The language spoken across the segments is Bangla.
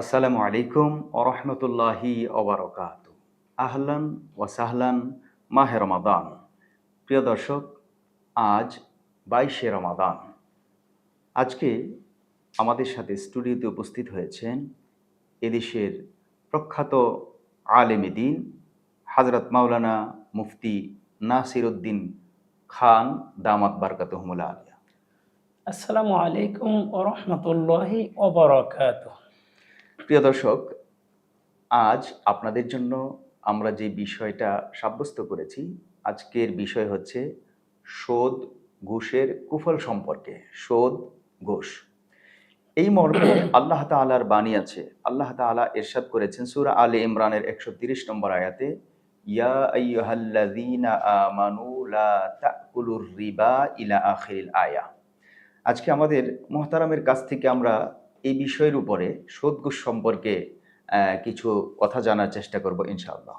আসসালামু আলাইকুম ওরহমতুল্লাহি ওবরকাত আহলান ওয়াসাহলান মাহে রমাদান। প্রিয় দর্শক, আজ বাইশে রমাদান। আজকে আমাদের সাথে স্টুডিওতে উপস্থিত হয়েছেন এদেশের প্রখ্যাত আলেমী দিন হাজরত মাওলানা মুফতি নাসির উদ্দিন খান দামাত বারকাতহমুল আলিয়া। আসসালামু আলাইকুম ওরহমতুল্লাহি ওবরাকাত প্রিয় দর্শক, আজ আপনাদের জন্য আমরা যে বিষয়টা সাব্যস্ত করেছি, আজকের বিষয় হচ্ছে সোদ ঘুষের কুফল সম্পর্কে সোদ ঘোষ। এই মর্মে আল্লাহ তাআলার বাণী আছে। আল্লাহ তাআলা এরশাদ করেছেন সূরা আলে ইমরানের একশো তিরিশ নম্বর আয়াতে, ইয়া রিবা ইলা আয়া। আজকে আমাদের মোহতারামের কাছ থেকে আমরা এই বিষয়ের উপরে সুদঘুষ সম্পর্কে কিছু কথা জানার চেষ্টা করব, ইনশাআল্লাহ।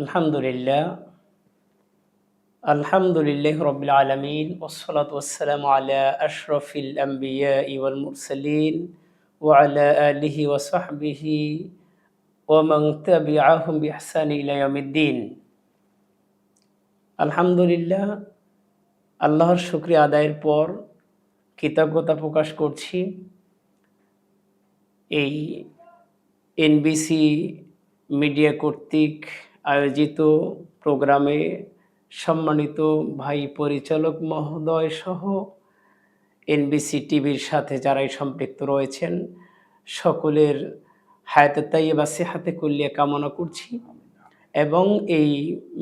আলহামদুলিল্লাহ। আলহামদুলিল্লাহ রবিল আলমিন ওসলাত ওসালাম আলা আশরফিল আম্বিয়া ওয়াল মুরসালিন ওয়ালা আলিহি ওয়াসাহবিহি ওমান তাবিআহুম বিহসান ইলা ইয়াউমিদ্দিন। আলহামদুলিল্লাহ, আল্লাহর শুক্রিয়া আদায়ের পর কৃতজ্ঞতা প্রকাশ করছি। এই এনবিসি মিডিয়া কর্তৃক আয়োজিত প্রোগ্রামে সম্মানিত ভাই পরিচালক মহোদয় সহ এনবিসি টিভির সাথে যারাই সম্পৃক্ত রয়েছেন, সকলের হায়াতে তাইবা সেহাতে কুল্লিয়া কামনা করছি। এবং এই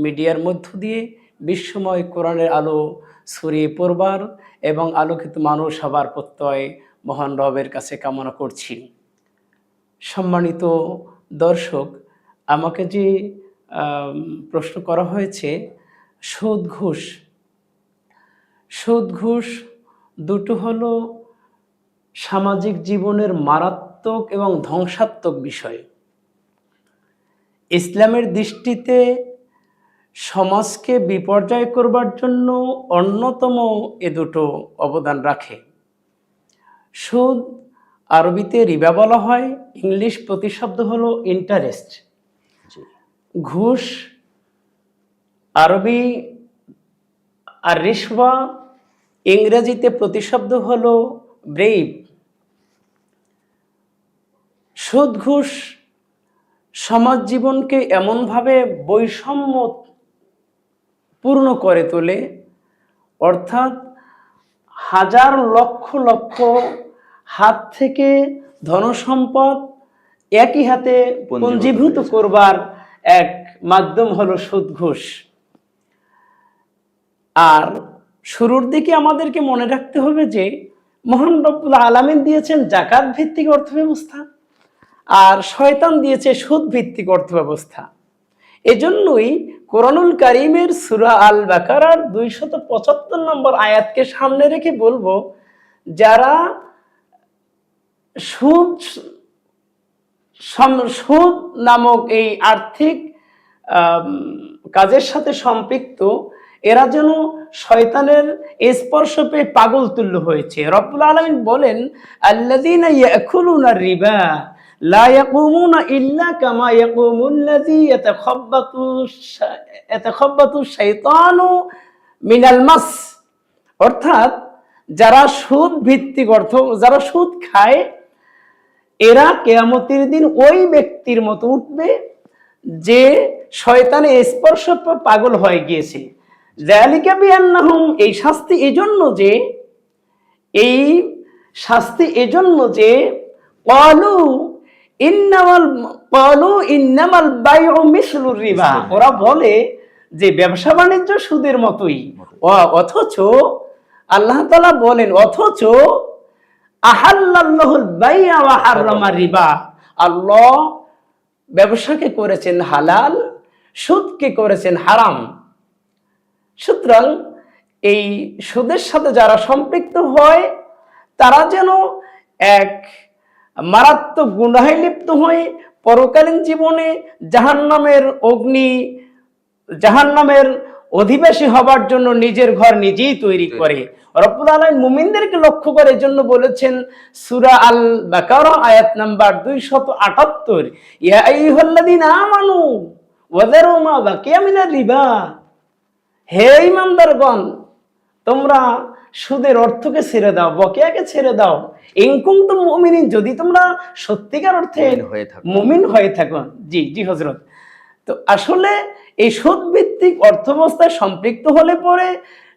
মিডিয়ার মধ্য দিয়ে বিশ্বময় কোরআনের আলো ছড়িয়ে পড়বার এবং আলোকিত মানুষ হবার প্রত্যয় মহান রবের কাছে কামনা করছি। সম্মানিত দর্শক, আমাকে যে প্রশ্ন করা হয়েছে সুদ ঘুষ সুদ ঘুষ দুটো হলো সামাজিক জীবনের মারাত্মক এবং ধ্বংসাত্মক বিষয়। ইসলামের দৃষ্টিতে সমাজকে বিপর্যয় করবার জন্য অন্যতম এ দুটো অবদান রাখে। সুদ আরবিতে রিবা বলা হয় ইংলিশ প্রতিশব্দ হলো ইন্টারেস্ট ঘুষ আরবি আর রিশওয়া ইংরেজিতে প্রতিশব্দ হলো ব্রেইভ সুদ ঘুষ সমাজ জীবনকে এমনভাবে বৈষম্য পূর্ণ করে তোলে। অর্থাৎ হাজার লক্ষ লক্ষ হাত থেকে ধনসম্পদ একই হাতে পঞ্জীভূত। করবার এক মাধ্যম হলো সুদ ঘুষ আর শুরুর দিকে আমাদেরকে মনে রাখতে হবে যে মহান রব্বুল আলামিন দিয়েছেন জাকাত ভিত্তিক অর্থ ব্যবস্থা আর শয়তান দিয়েছে সুদ ভিত্তিক অর্থ ব্যবস্থা এজন্যই কোরআনুল কারিমের সুরা আল বাকারার দুইশত পঁচাত্তর নম্বর আয়াতকে সামনে রেখে বলব, যারা সুদ সুদ নামক এই আর্থিক কাজের সাথে সম্পৃক্ত, এরা যেন শয়তানের স্পর্শ পেয়ে পাগল তুল্য হয়েছে। রব্বুল আলমিন বলেন ইয়াকুলুনা রিবা মিনাল অর্থাৎ যারা সুদ ভিত্তিক অর্থ, যারা সুদ খায়, এরা কেয়ামতের দিন ওই ব্যক্তির মতো উঠবে যে শয়তানে স্পর্শ পাগল হয়ে গিয়েছে। জালিকা বিআন্নাহুম, এই শাস্তি এজন্য যে, এই শাস্তি এজন্য যে, ক্বালু রিবা। ওরা বলে যে ব্যবসা বাণিজ্য সুদের মতোই। অথচ আল্লাহ বলেন অথচ রিবা। আল্লাহ ব্যবসাকে করেছেন হালাল সুদকে করেছেন হারাম। সুতরাং এই সুদের সাথে যারা সম্পৃক্ত হয় তারা যেন এক মারাত্মক গুণাহে লিপ্ত হয়ে পরকালীন জীবনে জাহান্নামের অগ্নি জাহান্নামের অধিবাসী হবার জন্য নিজের ঘর নিজেই তৈরি করে। রব্বুল আলামিন মুমিনদেরকে লক্ষ্য করে এজন্য বলেছেন সুরা আল বাকারা আয়াত নাম্বার 278 ইয়া আইয়ুহাল্লাযীনা আমানু ওয়াদারু মা বাকিয়া মিনার রিবা হে ইমানদারগণ তোমরা সুদের অর্থকে ছেড়ে দাও বকেয়াকে ছেড়ে দাও। ইনকুম তো মুমিনিন যদি তোমরা সত্যিকার অর্থে মুমিন হয়ে থাকো। মুমিন জি জি হজরত তো আসলে এই সুদ ভিত্তিক অর্থব্যবস্থায় সম্পৃক্ত হলে পরে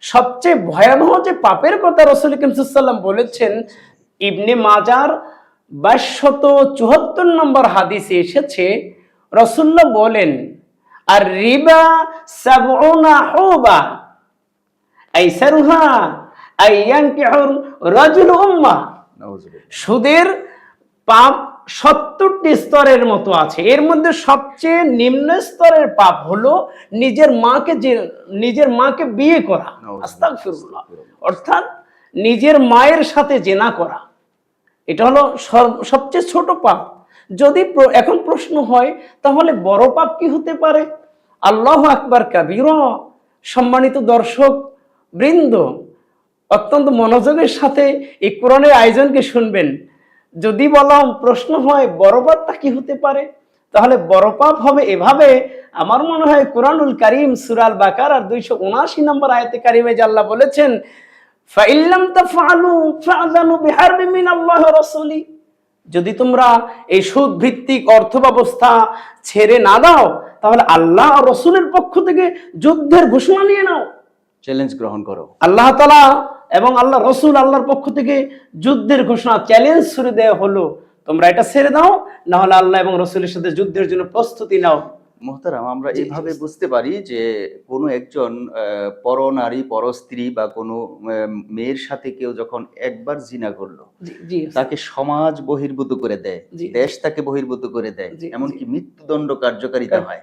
সবচেয়ে ভয়াবহ যে পাপের কথা রসুল কিমসাল্লাম বলেছেন ইবনে মাজার বাইশশত চুয়াত্তর নম্বর হাদিসে এসেছে রসুল্লাহ বলেন আর রিবা সাবউনা হুবা আইসারুহা রাজুল। সুদের পাপ সত্তরটি স্তরের মতো আছে। এর মধ্যে সবচেয়ে নিম্ন স্তরের পাপ হলো নিজের মাকে যে নিজের মাকে বিয়ে করা। আস্তাগফিরুল্লাহ। অর্থাৎ নিজের মায়ের সাথে জেনা করা। এটা হলো সবচেয়ে ছোট পাপ। যদি এখন প্রশ্ন হয় তাহলে বড় পাপ কি হতে পারে? আল্লাহ আকবার কাবির। সম্মানিত দর্শক বৃন্দ অত্যন্ত মনোযোগের সাথে এই কোরআনের আয়োজনকে শুনবেন। যদি বললাম প্রশ্ন হয় বড় পাপটা কি হতে পারে? তাহলে বড় পাপ হবে এভাবে আমার মনে হয় কোরআনুল কারিম সুরাল বাকার আর দুইশো উনআশি নম্বর আয়তে কারিমে জাল্লা বলেছেন ফাইল্লাম মিনাল্লাহি ওয়া রাসূলি। যদি তোমরা এই সুদ ভিত্তিক অর্থ ব্যবস্থা ছেড়ে না দাও তাহলে আল্লাহ রসুলের পক্ষ থেকে যুদ্ধের ঘোষণা নিয়ে নাও। চ্যালেঞ্জ গ্রহণ করো। আল্লাহ তালা এবং আল্লাহ রসুল আল্লাহর পক্ষ থেকে যুদ্ধের ঘোষণা চ্যালেঞ্জ শুরু দেওয়া হলো। তোমরা এটা ছেড়ে দাও না হলে আল্লাহ এবং রসুলের সাথে যুদ্ধের জন্য প্রস্তুতি নাও। মোহতারাম আমরা। এইভাবে বুঝতে পারি যে কোনো একজন আহ, পরনারী পরস্ত্রী বা কোনো মেয়ের সাথে কেউ যখন একবার জিনা করল তাকে সমাজ বহির্ভূত করে দেয় দেশ তাকে বহির্ভূত করে দেয় এমনকি মৃত্যুদণ্ড কার্যকারিতা হয়।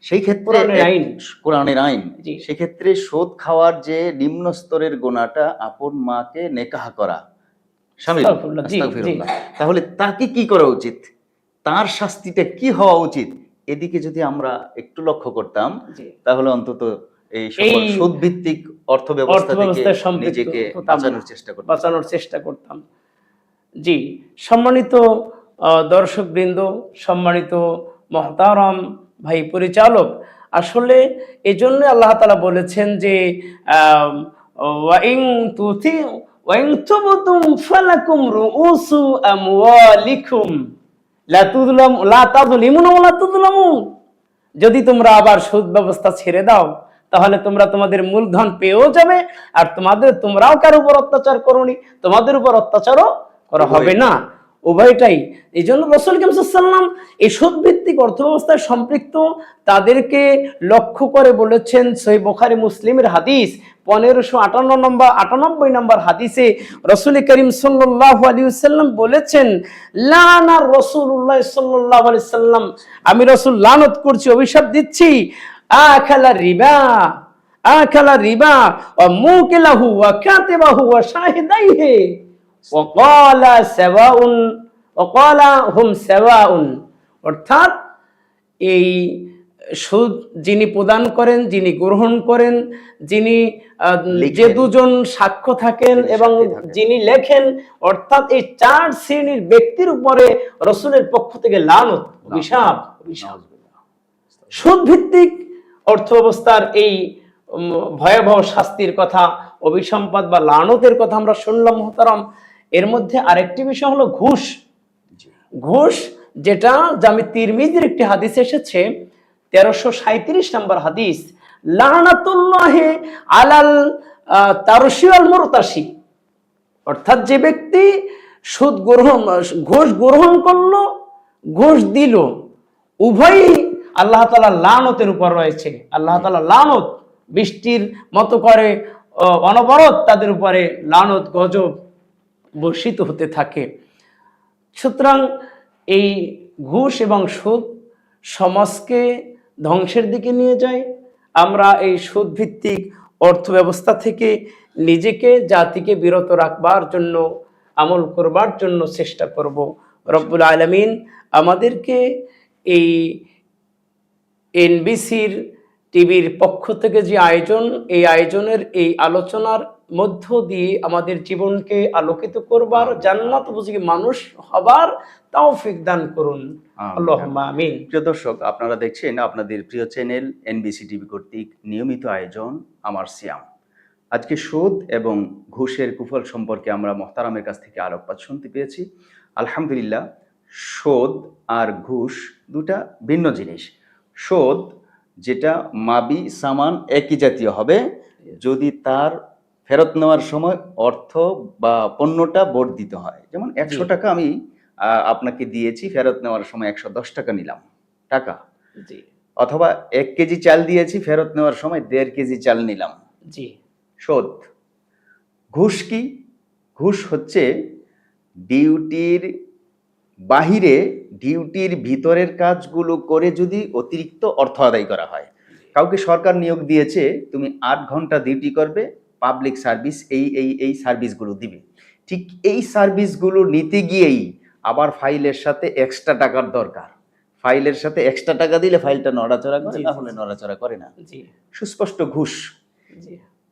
সেই ক্ষেত্রে কোরআনের আইন। কোরআনের আইন। সেক্ষেত্রে শোধ খাওয়ার যে নিম্ন স্তরের গোনাটা আপন মাকে নেকাহ করা। স্বামী তাহলে তাকে কি করা উচিত? তার শাস্তিটা কি হওয়া উচিত? এদিকে যদি আমরা একটু লক্ষ্য করতাম তাহলে অন্তত এই সুদ ভিত্তিক অর্থ ব্যবস্থা থেকে নিজেকে বাঁচানোর চেষ্টা করতাম। বাঁচানোর চেষ্টা করতাম। জি সম্মানিত সম্মানিত মহতারাম ভাই পরিচালক আসলে এই জন্য আল্লাহ তালা বলেছেন যে ওয়াইং তুথি ওয়াইং তুবতুম ফালাকুম রুউসু আমওয়ালিকুম। যদি তোমরা আবার সুদ ব্যবস্থা ছেড়ে দাও তাহলে তোমরা তোমাদের মূলধন পেয়েও যাবে আর তোমাদের তোমরাও কার উপর অত্যাচার করনি তোমাদের উপর অত্যাচারও করা হবে না। উভয়টাই। এই জন্য রসুল সাল্লাম এই অর্থ ব্যবস্থায় সম্পৃক্ত, তাদেরকে লক্ষ্য করে বলেছেন সই বোখারি মুসলিমের হাদিস, পনেরোশো আটান্ন নম্বর, আটানব্বই নম্বর হাদিসে রসুল করিম সাল্লাহ আলী সাল্লাম বলেছেন, লানা রসুল্লাহ সাল্লাহ আলি সাল্লাম আমি রসুল লানত করছি, অভিশাপ দিচ্ছি, আখালা রিবা আখালা রিবা ও মুকিলাহু ওয়া কাতিবাহু ওয়া শাহিদাইহি। হুম সাওয়াউন। অর্থাৎ এই সুদ যিনি প্রদান করেন যিনি গ্রহণ করেন যিনি যে দুজন সাক্ষ্য থাকেন এবং যিনি লেখেন অর্থাৎ এই চার শ্রেণির ব্যক্তির উপরে রসুলের পক্ষ থেকে লানত অভিশাপ সুদ ভিত্তিক অর্থ ব্যবস্থার এই ভয়াবহ শাস্তির কথা অভিসম্পাদ বা লানতের কথা আমরা শুনলাম মহতারাম। এর মধ্যে আরেকটি বিষয় হলো ঘুষ। ঘুষ যেটা জামি তিরমিজির একটি হাদিস এসেছে, তেরোশো সাঁত্রিশ নম্বর হাদিস, লানাতুল্লাহে আলাল তারসি আল মুরতাসি অর্থাৎ যে ব্যক্তি সুদ গ্রহণ, ঘুষ গ্রহণ করল, ঘুষ দিল, উভয়ই আল্লাহ তালা লানতের উপর রয়েছে। আল্লাহ তালা লানত, বৃষ্টির মতো করে অনবরত তাদের উপরে লানত, গজব বর্ষিত হতে থাকে। সুতরাং এই ঘুষ এবং সুদ সমাজকে ধ্বংসের দিকে নিয়ে যায়। আমরা এই সুদ ভিত্তিক অর্থ ব্যবস্থা থেকে নিজেকে, জাতিকে বিরত রাখবার জন্য, আমল করবার জন্য চেষ্টা করব। রব্বুল আলমিন আমাদেরকে এই এনবিসির, টিভির পক্ষ থেকে যে আয়োজন, এই আয়োজনের, এই আলোচনার মধ্য দিয়ে আমাদের জীবনকে আলোকিত করবার জান্নাত উপযোগী মানুষ হবার তৌফিক দান করুন। আমিন। প্রিয় দর্শক আপনারা দেখছেন আপনাদের প্রিয় চ্যানেল এনবিসি টিভি কর্তৃক নিয়মিত আয়োজন আমার সিয়াম। আজকে সুদ এবং ঘুষের কুফল সম্পর্কে আমরা মহতারামের কাছ থেকে আলোকপাত শুনতে পেয়েছি। আলহামদুলিল্লাহ সুদ আর ঘুষ দুটা ভিন্ন জিনিস। সুদ যেটা মাবি সামান একই জাতীয় হবে। যদি তার ফেরত নেওয়ার সময় অর্থ বা পণ্যটা বর্ধিত হয়। যেমন একশো টাকা আমি আপনাকে দিয়েছি ফেরত নেওয়ার সময় একশো দশ টাকা নিলাম। টাকা। জি। অথবা এক কেজি চাল দিয়েছি ফেরত নেওয়ার সময় দেড় কেজি চাল নিলাম। জি। শোধ। ঘুষ কি? ঘুষ হচ্ছে ডিউটির বাহিরে ডিউটির ভিতরের কাজগুলো করে যদি অতিরিক্ত অর্থ আদায় করা হয়। কাউকে সরকার নিয়োগ দিয়েছে তুমি আট ঘণ্টা ডিউটি করবে পাবলিক সার্ভিস এই এই এই সার্ভিসগুলো দিবে। ঠিক এই সার্ভিসগুলো নিতে গিয়েই আবার ফাইলের সাথে এক্সট্রা টাকার দরকার। ফাইলের সাথে এক্সট্রা টাকা দিলে ফাইলটা নড়াচড়া করে না হলে নড়াচড়া করে না। সুস্পষ্ট ঘুষ।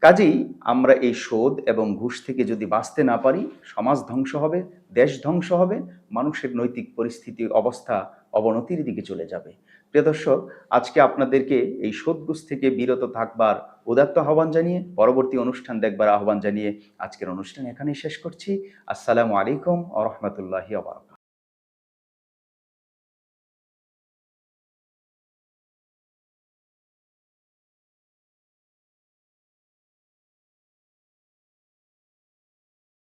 কাজেই আমরা এই শোধ এবং ঘুষ থেকে যদি বাঁচতে না পারি সমাজ ধ্বংস হবে দেশ ধ্বংস হবে মানুষের নৈতিক পরিস্থিতি অবস্থা অবনতির দিকে চলে যাবে। প্রিয় দর্শক, আজকে আপনাদেরকে এই সদগুস থেকে বিরত থাকবার উদাত্ত আহ্বান জানিয়ে, পরবর্তী অনুষ্ঠান দেখবার আহ্বান জানিয়ে আজকের অনুষ্ঠান এখানেই শেষ করছি। আসসালামু আলাইকুম আ রহমতুল্লাহি আবরক